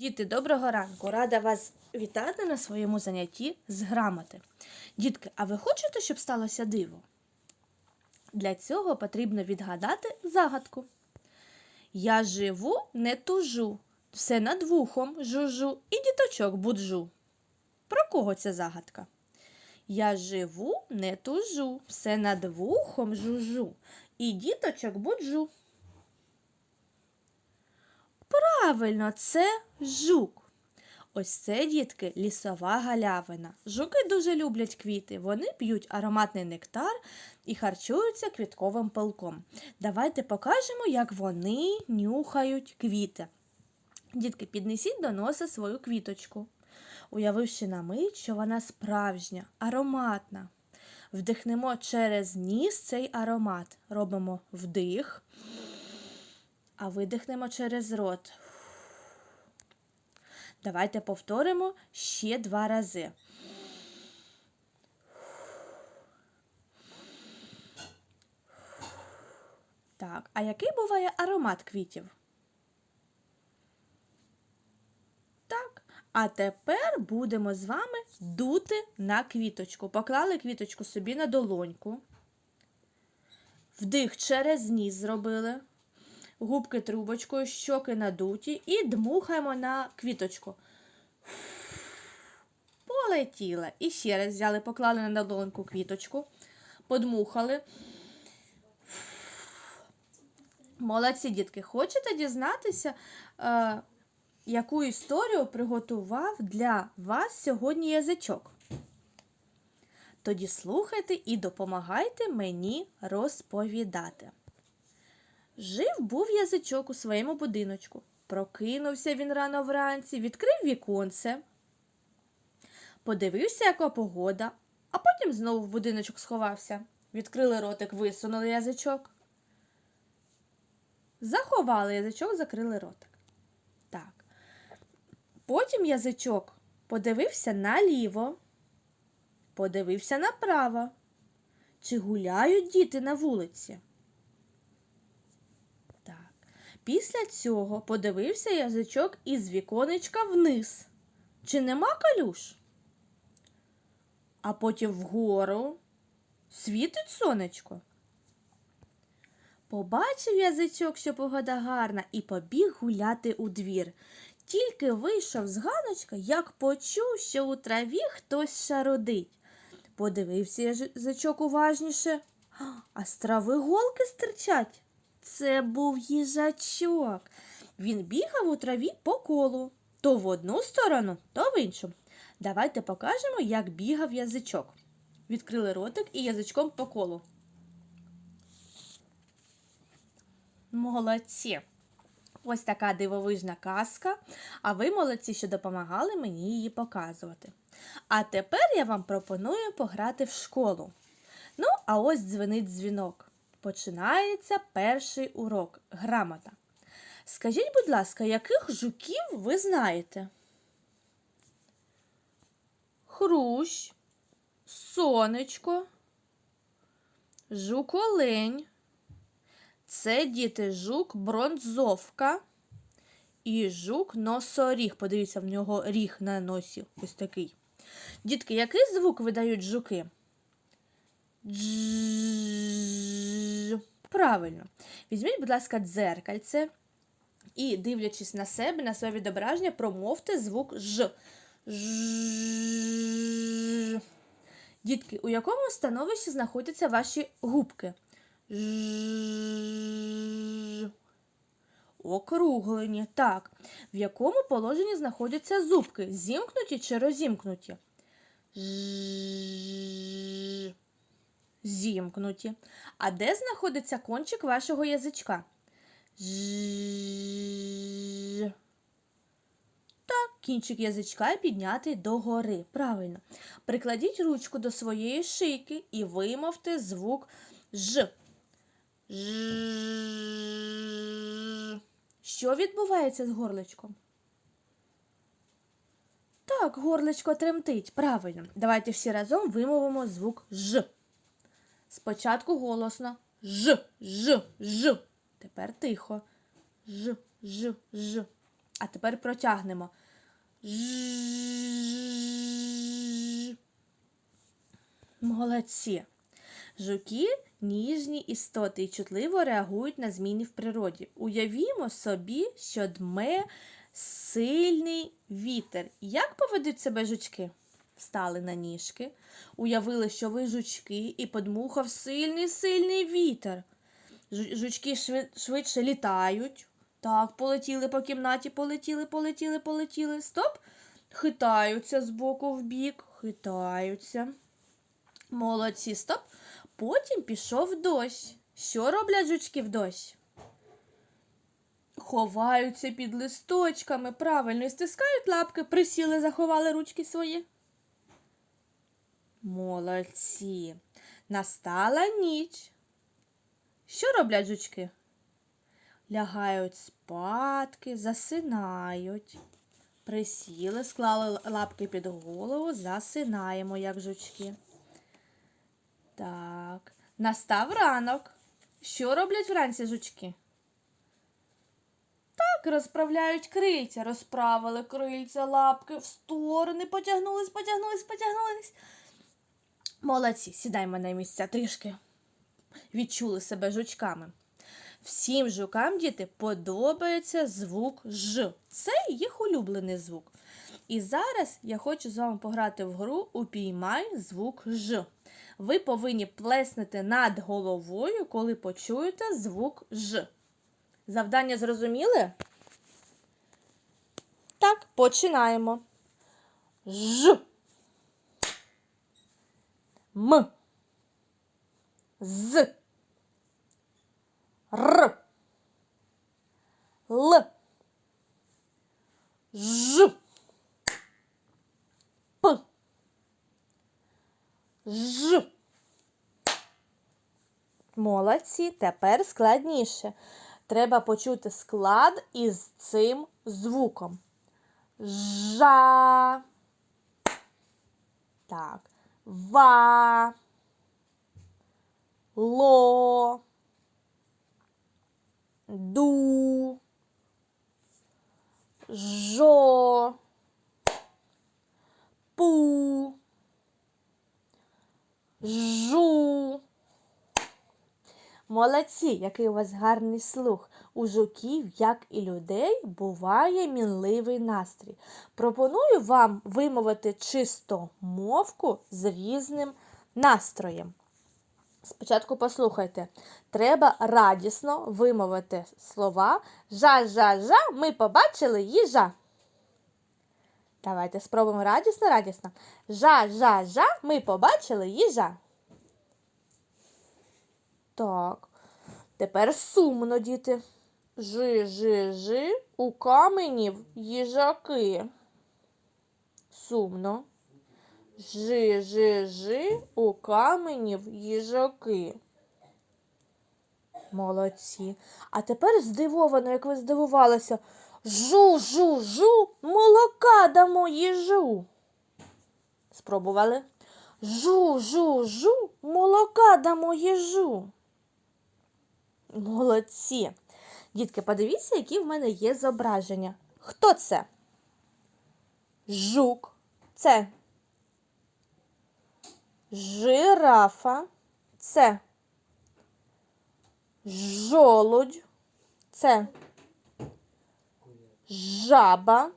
Діти, доброго ранку! Рада вас вітати на своєму занятті з грамоти. Дітки, а ви хочете, щоб сталося диво? Для цього потрібно відгадати загадку. Я живу, не тужу, все над вухом жужу і діточок буджу. Про кого ця загадка? Я живу, не тужу, все над вухом жужу і діточок буджу. Правильно, це жук. Ось це, дітки, лісова галявина. Жуки дуже люблять квіти. Вони п'ють ароматний нектар і харчуються квітковим пилком. Давайте покажемо, як вони нюхають квіти. Дітки, піднесіть до носа свою квіточку, уявивши на мить, що вона справжня, ароматна. Вдихнемо через ніс цей аромат. Робимо вдих, а видихнемо через рот. Давайте повторимо ще два рази. Так, а який буває аромат квітів? Так. А тепер будемо з вами дути на квіточку. Поклали квіточку собі на долоньку. Вдих через ніс зробили. Губки трубочкою, щоки надуті і дмухаємо на квіточку. Полетіла. І ще раз взяли, поклали на долоньку квіточку, подмухали. Молодці дітки, хочете дізнатися, е, яку історію приготував для вас сьогодні язичок? Тоді слухайте і допомагайте мені розповідати. Жив був язичок у своєму будиночку. Прокинувся він рано вранці, відкрив віконце, подивився, яка погода, а потім знову в будиночок сховався. Відкрили ротик, висунули язичок. Заховали язичок, закрили ротик. Так. Потім язичок подивився наліво, подивився направо. Чи гуляють діти на вулиці? Після цього подивився язичок із віконечка вниз. Чи нема калюш? А потім вгору світить сонечко. Побачив язичок, що погода гарна, і побіг гуляти у двір. Тільки вийшов з ганочка, як почув, що у траві хтось шародить. Подивився язичок уважніше, а з трави голки стирчать. Це був їжачок. Він бігав у траві по колу, то в одну сторону, то в іншу. Давайте покажемо, як бігав язичок. Відкрили ротик і язичком по колу. Молодці! Ось така дивовижна казка, а ви молодці, що допомагали мені її показувати. А тепер я вам пропоную пограти в школу. Ну, а ось дзвенить дзвінок. Починається перший урок грамота. Скажіть, будь ласка, яких жуків ви знаєте? Хрущ, сонечко, жук-олень. Це діти жук бронзовка і жук носоріг. Подивіться, в нього ріг на носі. Ось такий. Дітки, який звук видають жуки? Дж. Правильно. Візьміть, будь ласка, дзеркальце і, дивлячись на себе, на своє відображення, промовте звук Ж. Ж. Дітки, у якому становищі знаходяться ваші губки? Ж. Округлені. Так. В якому положенні знаходяться зубки? Зімкнуті чи розімкнуті? Ж. Зімкнуті. А де знаходиться кончик вашого язичка? Ж. Так, кінчик язичка піднятий догори. Правильно. Прикладіть ручку до своєї шийки і вимовте звук Ж. Ж. Що відбувається з горличком? Так, горличко тремтить. Правильно. Давайте всі разом вимовимо звук Ж. Спочатку голосно. Ж, Ж, Ж. Тепер тихо. Ж, Ж, Ж. А тепер протягнемо. Ж. Молодці. Жуки ніжні істоти і чутливо реагують на зміни в природі. Уявімо собі, що дме сильний вітер. Як поведуть себе жучки? Встали на ніжки, уявили, що ви жучки, і подмухав сильний сильний вітер. Жучки швидше літають. Так, полетіли по кімнаті, полетіли, полетіли, полетіли. Стоп. Хитаються з боку в бік, хитаються. Молодці, стоп. Потім пішов дощ. Що роблять жучки в дощ? Ховаються під листочками, правильно, і стискають лапки, присіли, заховали ручки свої. Молодці. Настала ніч. Що роблять жучки? Лягають спадки, засинають. Присіли, склали лапки під голову, засинаємо, як жучки. Так, настав ранок. Що роблять вранці жучки? Так, розправляють крильця, розправили крильця, лапки в сторони, потягнулись, потягнулись, потягнулись. Молодці, сідаймо на місця трішки. Відчули себе жучками. Всім жукам, діти, подобається звук Ж. Це їх улюблений звук. І зараз я хочу з вами пограти в гру Упіймай звук Ж. Ви повинні плеснути над головою, коли почуєте звук Ж. Завдання зрозуміли? Так, починаємо. Ж. М. З. Р. Л. Ж. П. Ж. Молодці, тепер складніше. Треба почути склад із цим звуком. Жа. Так. Ва. Ло. Ду. Жо. Пу. Жу. Молодці, який у вас гарний слух. У жуків, як і людей, буває мінливий настрій. Пропоную вам вимовити чисто мовку з різним настроєм. Спочатку послухайте. Треба радісно вимовити слова жа-жа-жа, ми побачили їжа. Давайте спробуємо радісно, радісно. Жа-жа-жа, ми побачили їжа. Так. Тепер сумно, діти. Жи-жи-жи, у каменів їжаки. Сумно. Жи-жи-жи, у каменів їжаки. Молодці. А тепер здивовано, як ви здивувалися. Жу-жу-жу, молока дамо їжу. Спробували? Жу-жу-жу, молока дамо їжу. Молодці. Дітки, подивіться, які в мене є зображення. Хто це? Жук. Це. Жирафа. Це. Жолудь. Це. Жаба.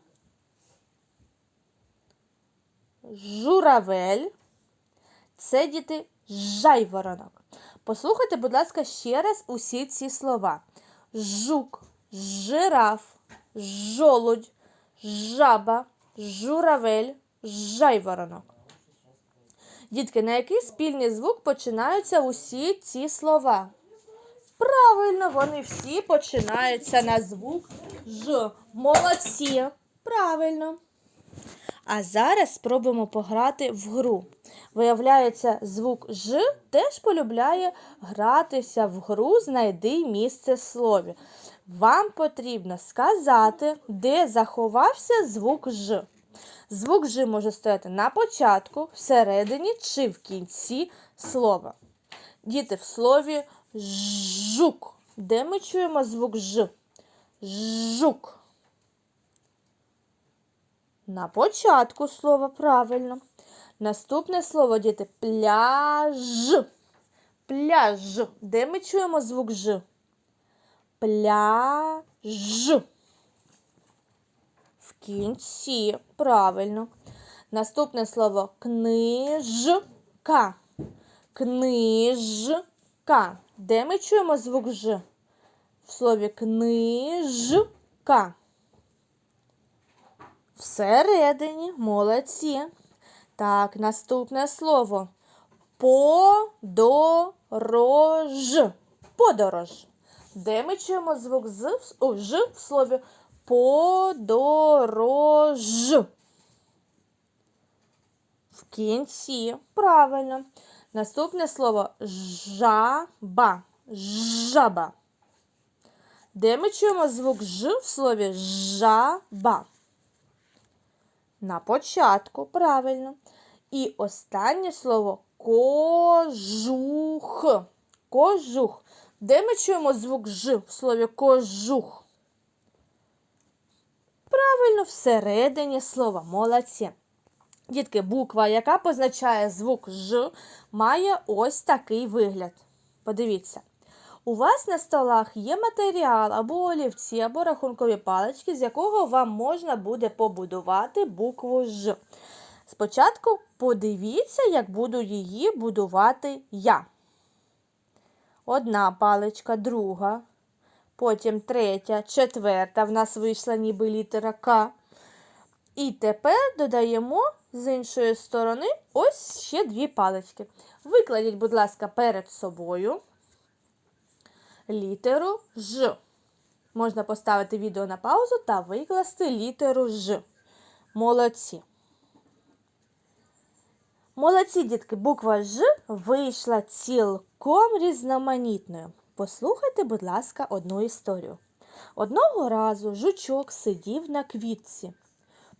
Журавель. Це діти жайворонок. Послухайте, будь ласка, ще раз усі ці слова: жук, жираф, жолудь, жаба, журавель, жайворонок. Дітки, на який спільний звук починаються усі ці слова? Правильно, вони всі починаються на звук Ж. Молодці. Правильно. А зараз спробуємо пограти в гру. Виявляється, звук Ж теж полюбляє гратися в гру Знайди місце слові. Вам потрібно сказати, де заховався звук Ж. Звук Ж може стояти на початку, всередині чи в кінці слова. Діти, в слові жук. Де ми чуємо звук Ж? Жук. На початку слова правильно. Наступне слово, діти, пляж. Пляж. Де ми чуємо звук Ж? Пляж. В кінці. Правильно. Наступне слово книжка. Книжка. Де ми чуємо звук Ж? В слові книжка. Всередині. Молодці. Так, наступне слово. Подорож. Подорож. Де ми чуємо звук з, о, ж в слові подорож? В кінці. Правильно. Наступне слово жаба. Жаба. Де ми чуємо звук ж в слові жаба? На початку, правильно. І останнє слово кожух. Кожух. Де ми чуємо звук ж в слові кожух? Правильно, всередині слова. Молодці. Дітки, буква, яка позначає звук Ж, має ось такий вигляд. Подивіться. У вас на столах є матеріал або олівці, або рахункові палички, з якого вам можна буде побудувати букву Ж. Спочатку подивіться, як буду її будувати я. Одна паличка, друга, потім третя, четверта. В нас вийшла ніби літера К. І тепер додаємо з іншої сторони ось ще дві палички. Викладіть, будь ласка, перед собою літеру Ж. Можна поставити відео на паузу та викласти літеру Ж. Молодці. Молодці, дітки, буква Ж вийшла цілком різноманітною. Послухайте, будь ласка, одну історію. Одного разу жучок сидів на квітці.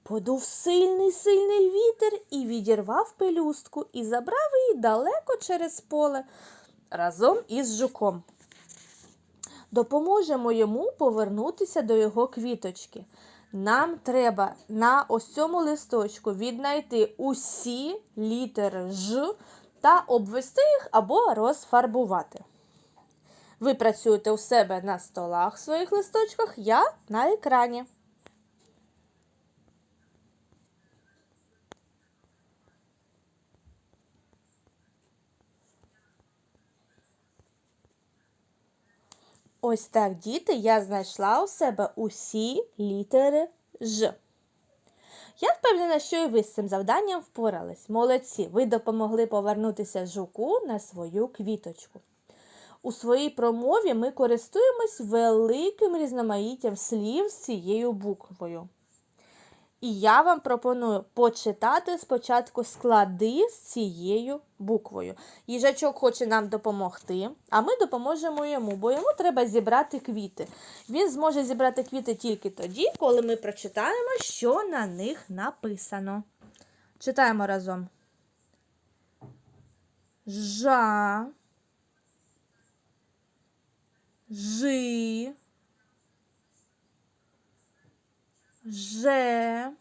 Подув сильний сильний вітер і відірвав пелюстку і забрав її далеко через поле разом із жуком. Допоможемо йому повернутися до його квіточки. Нам треба на ось цьому листочку віднайти усі літери Ж та обвести їх або розфарбувати. Ви працюєте у себе на столах в своїх листочках, я на екрані. Ось так, діти, я знайшла у себе усі літери Ж. Я впевнена, що і ви з цим завданням впорались. Молодці, ви допомогли повернутися жуку на свою квіточку. У своїй промові ми користуємось великим різноманіттям слів з цією буквою. І я вам пропоную почитати спочатку склади з цією буквою. Їжачок хоче нам допомогти, а ми допоможемо йому, бо йому треба зібрати квіти. Він зможе зібрати квіти тільки тоді, коли ми прочитаємо, що на них написано. Читаємо разом. Жа. Жи. Же.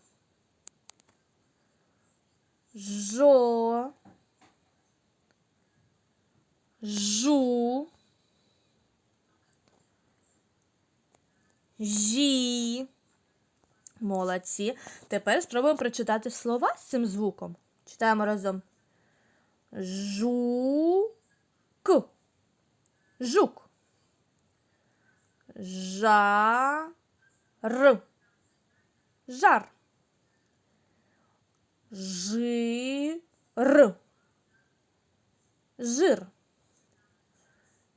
Жо. Жу. Жі. Молодці. Тепер спробуємо прочитати слова з цим звуком. Читаємо разом. Жук. Жук. Жар. Жар. Жир. Жир.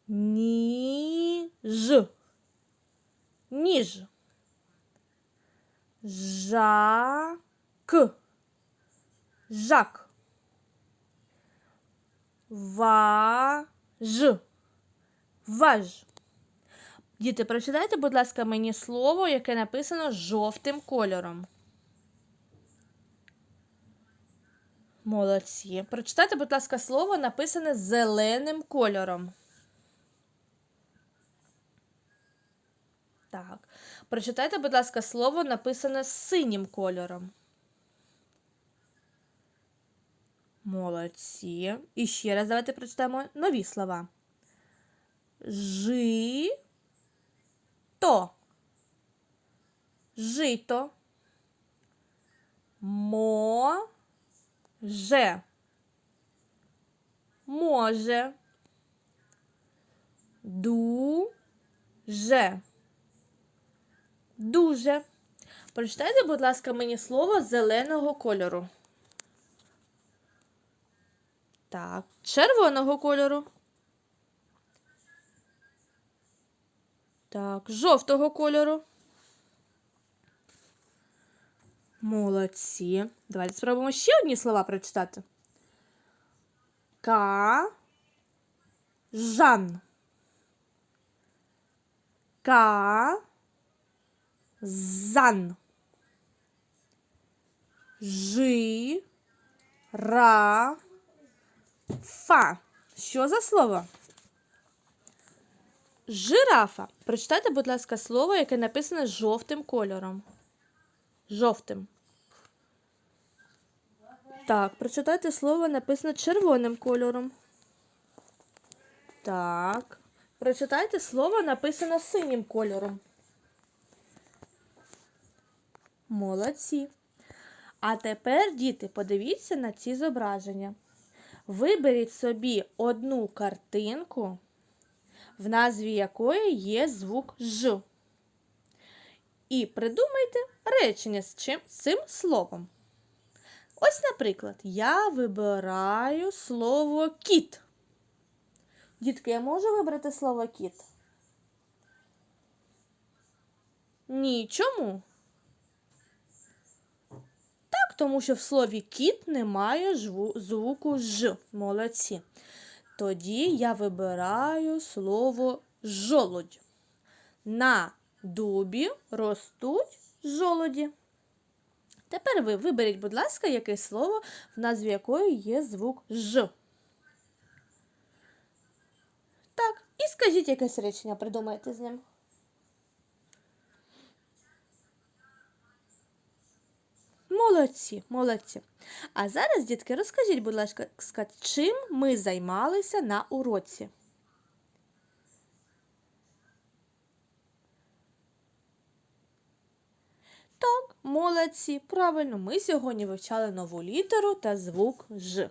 Ніж. Ніж. Жак. Жак. Важ. Важ. Діти, прочитайте, будь ласка, мені слово, яке написано жовтим кольором. Молодці. Прочитайте, будь ласка, слово, написане зеленим кольором. Так. Прочитайте, будь ласка, слово, написане синім кольором. Молодці. І ще раз давайте прочитаємо нові слова. Жи. То. Жито. Мо. Же. Може. Ду. Же. Дуже. Прочитайте, будь ласка, мені слово зеленого кольору. Так, червоного кольору. Так, жовтого кольору. Молодці. Давайте спробуємо ще одні слова прочитати. Ка. Жан. Ка. Зан. Жи. Ра. Фа. Що за слово? Жирафа. Прочитайте, будь ласка, слово, яке написане жовтим кольором. Жовтим. Так, прочитайте слово, написане червоним кольором. Так. Прочитайте слово, написане синім кольором. Молодці. А тепер, діти, подивіться на ці зображення. Виберіть собі одну картинку, в назві якої є звук Ж. І придумайте речення з чим з цим словом. Ось, наприклад, я вибираю слово кіт. Дітки, я можу вибрати слово кіт? Ні, чому? Так, тому що в слові кіт немає звуку ж. Молодці. Тоді я вибираю слово жолудь. На дубі ростуть жолоді. Тепер ви виберіть, будь ласка, яке слово, в назві якої є звук ж. Так, і скажіть якесь речення, придумайте з ним. Молодці, молодці. А зараз, дітки, розкажіть, будь ласка, ска- чим ми займалися на уроці? Так, молодці, правильно, ми сьогодні вивчали нову літеру та звук Ж.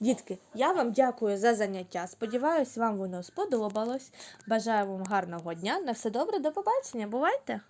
Дітки, я вам дякую за заняття. Сподіваюсь, вам воно сподобалось. Бажаю вам гарного дня. На все добре, до побачення. Бувайте!